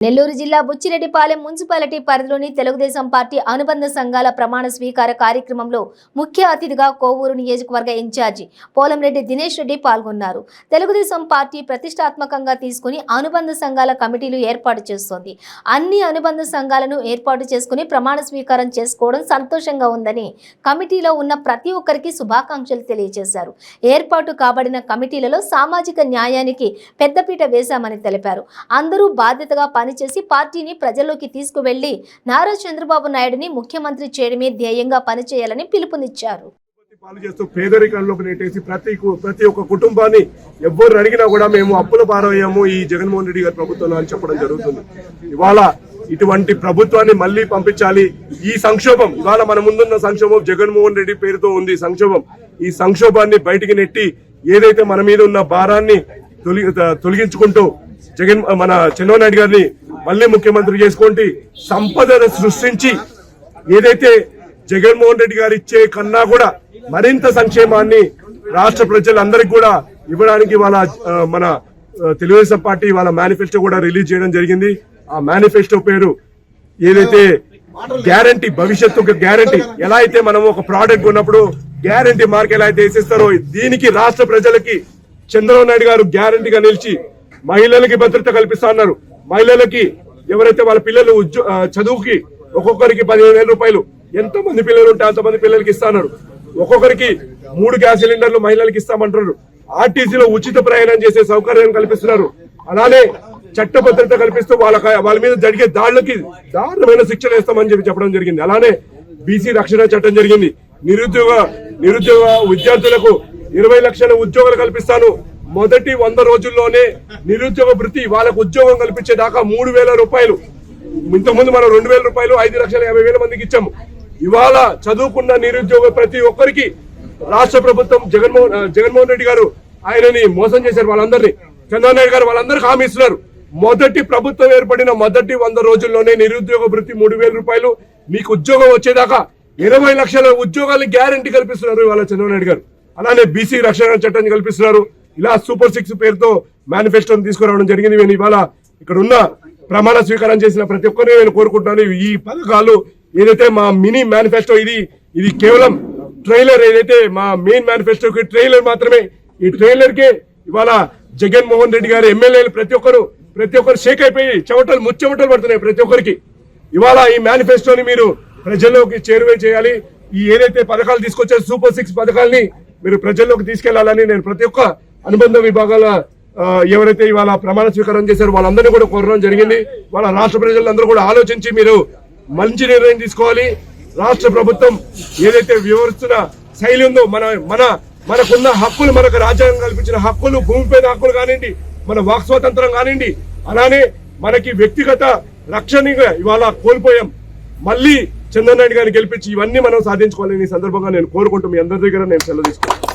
నెల్లూరు జిల్లా బుచ్చిరెడ్డిపాలెం మున్సిపాలిటీ పరిధిలోని తెలుగుదేశం పార్టీ అనుబంధ సంఘాల ప్రమాణ స్వీకార కార్యక్రమంలో ముఖ్య అతిథిగా కోవూరు నియోజకవర్గ ఇన్ఛార్జి పోలంరెడ్డి దినేష్ రెడ్డి పాల్గొన్నారు. తెలుగుదేశం పార్టీ ప్రతిష్టాత్మకంగా తీసుకుని అనుబంధ సంఘాల కమిటీలు ఏర్పాటు చేస్తోంది. అన్ని అనుబంధ సంఘాలను ఏర్పాటు చేసుకుని ప్రమాణ స్వీకారం చేసుకోవడం సంతోషంగా ఉందని కమిటీలో ఉన్న ప్రతి ఒక్కరికి శుభాకాంక్షలు తెలియజేశారు. ఏర్పాటు కాబడిన కమిటీలలో సామాజిక న్యాయానికి పెద్దపీట వేశామని తెలిపారు. అందరూ బాధ్యతగా పనిచేసి పార్టీని ప్రజల్లోకి తీసుకువెళ్ళి నారా చంద్రబాబు నాయుడిని ముఖ్యమంత్రి చేయడమే ధ్యేయంగా పనిచేయాలని పిలుపునిచ్చారు. పాలు చేస్తూ పేదరికంలోకి నెట్టేసి ప్రతి ప్రతి ఒక్క కుటుంబాన్ని ఎవరు అడిగినా కూడా మేము అప్పుల పారయ్యాము ఈ జగన్మోహన్ రెడ్డి గారి ప్రభుత్వం అని చెప్పడం జరుగుతుంది. ఇవాళ ఇటువంటి ప్రభుత్వాన్ని మళ్ళీ పంపించాలి. ఈ సంక్షోభం ఇవాళ మన ముందున్న సంక్షోభం జగన్మోహన్ రెడ్డి పేరుతో ఉంది సంక్షోభం. ఈ సంక్షోభాన్ని బయటికి నెట్టి ఏదైతే మన మీద ఉన్న భారాన్ని తొలగి తొలగించుకుంటూ జగన్ మన చంద్రబాబు నాయుడు గారిని మళ్ళీ ముఖ్యమంత్రి చేసుకోండి. సంపదను సృష్టించి ఏదైతే జగన్మోహన్ రెడ్డి గారు ఇచ్చే కన్నా కూడా మరింత సంక్షేమాన్ని రాష్ట్ర ప్రజలందరికీ కూడా ఇవ్వడానికి వాళ్ళ మన తెలుగుదేశం పార్టీ వాళ్ళ మేనిఫెస్టో కూడా రిలీజ్ చేయడం జరిగింది. ఆ మేనిఫెస్టో పేరు ఏదైతే గ్యారంటీ భవిష్యత్తు గ్యారంటీ ఎలా అయితే మనం ఒక ప్రోడక్ట్ కొన్నప్పుడు గ్యారంటీ మార్క్ ఎలా అయితే వేసిస్తారో దీనికి రాష్ట్ర ప్రజలకి చంద్రబాబు నాయుడు గారు గ్యారంటీగా నిలిచి మహిళలకి భద్రత కల్పిస్తా ఉన్నారు మహిళలకి ఎవరైతే వాళ్ళ పిల్లలు ఉద్యో- చదువుకి ఒక్కొక్కరికి పదిహేను వేల రూపాయలు ఎంత మంది పిల్లలు ఉంటే అంతమంది పిల్లలకి ఇస్తున్నారు ఒక్కొక్కరికి మూడు గ్యాస్ సిలిండర్లు మహిళలకు ఇస్తామంటున్నారు. ఆర్టీసీలో ఉచిత ప్రయాణం చేసే సౌకర్యం కల్పిస్తున్నారు. అలానే చట్ట భద్రత కల్పిస్తూ వాళ్ళ వాళ్ళ మీద జరిగే దాడులకి దారుణమైన శిక్షణ ఇస్తామని చెప్పి చెప్పడం జరిగింది. అలానే బీసీ రక్షణ చట్టం జరిగింది. నిరుద్యోగ నిరుద్యోగ విద్యార్థులకు ఇరవై లక్షల ఉద్యోగాలు కల్పిస్తాను. మొదటి వంద రోజుల్లోనే నిరుద్యోగ వృత్తి వాళ్ళకు ఉద్యోగం కల్పించేదాకా మూడు వేల రూపాయలు. ఇంతకుముందు మనం రెండు వేల రూపాయలు ఐదు లక్షల యాభై వేల మందికి ఇచ్చాము. ఇవాళ చదువుకున్న నిరుద్యోగ ప్రతి ఒక్కరికి రాష్ట్ర ప్రభుత్వం జగన్మోహన్ జగన్మోహన్ రెడ్డి గారు ఆయనని మోసం చేశారు వాళ్ళందరినీ. చంద్రబాబు నాయుడు గారు వాళ్ళందరికీ హామీ ఇస్తున్నారు. మొదటి ప్రభుత్వం ఏర్పడిన మొదటి వంద రోజుల్లోనే నిరుద్యోగ వృత్తి మూడు వేల రూపాయలు. మీకు ఉద్యోగం వచ్చేదాకా ఇరవై లక్షల ఉద్యోగాలు గ్యారంటీ కల్పిస్తున్నారు ఇవాళ చంద్రబాబు నాయుడు గారు. అలానే బీసీ రక్షణ చట్టాన్ని కల్పిస్తున్నారు. ఇలా సూపర్ సిక్స్ పేరుతో మేనిఫెస్టోని తీసుకురావడం జరిగింది. నేను ఇవాళ ఇక్కడ ఉన్న ప్రమాణ స్వీకారం చేసిన ప్రతి ఒక్కరిని నేను కోరుకుంటున్నాను. ఈ పథకాలు ఏదైతే మా మినీ మేనిఫెస్టో ఇది ఇది కేవలం ట్రైలర్ ఏదైతే మా మెయిన్ మేనిఫెస్టోకి ట్రైలర్ మాత్రమే ఈ ట్రైలర్ కే ఇవాళ జగన్మోహన్ రెడ్డి గారు ఎమ్మెల్యేలు ప్రతి ఒక్కరు ప్రతి ఒక్కరు షేక్ అయిపోయి చెమటలు ముచ్చెమటలు పడుతున్నాయి ప్రతి ఒక్కరికి. ఇవాళ ఈ మేనిఫెస్టోని మీరు ప్రజల్లోకి చేరువే చేయాలి. ఈ ఏదైతే పథకాలు తీసుకొచ్చారు సూపర్ సిక్స్ పథకాల్ని మీరు ప్రజల్లోకి తీసుకెళ్ళాలని నేను ప్రతి ఒక్క అనుబంధ విభాగాల ఎవరైతే ఇవాళ ప్రమాణ స్వీకారం చేశారో వాళ్ళందరినీ కూడా కోరడం జరిగింది. వాళ్ళ రాష్ట్ర ప్రజలందరూ కూడా ఆలోచించి మీరు మంచి నిర్ణయం తీసుకోవాలి. రాష్ట్ర ప్రభుత్వం ఏదైతే వివరిస్తున్న శైలి ఉందో మన మన మనకున్న హక్కులు మనకు రాజ్యాంగం కల్పించిన హక్కులు భూమిపైన హక్కులు కానివ్వండి మన వాక్ స్వాతంత్రం కానివ్వండి అలానే మనకి వ్యక్తిగత రక్షణగా ఇవాళ కోల్పోయాం. మళ్ళీ చంద్రనాయుడు గారిని గెలిపించి ఇవన్నీ మనం సాధించుకోవాలని ఈ సందర్భంగా నేను కోరుకుంటూ మీ అందరి దగ్గర నేను సెలవు తీసుకుంటాను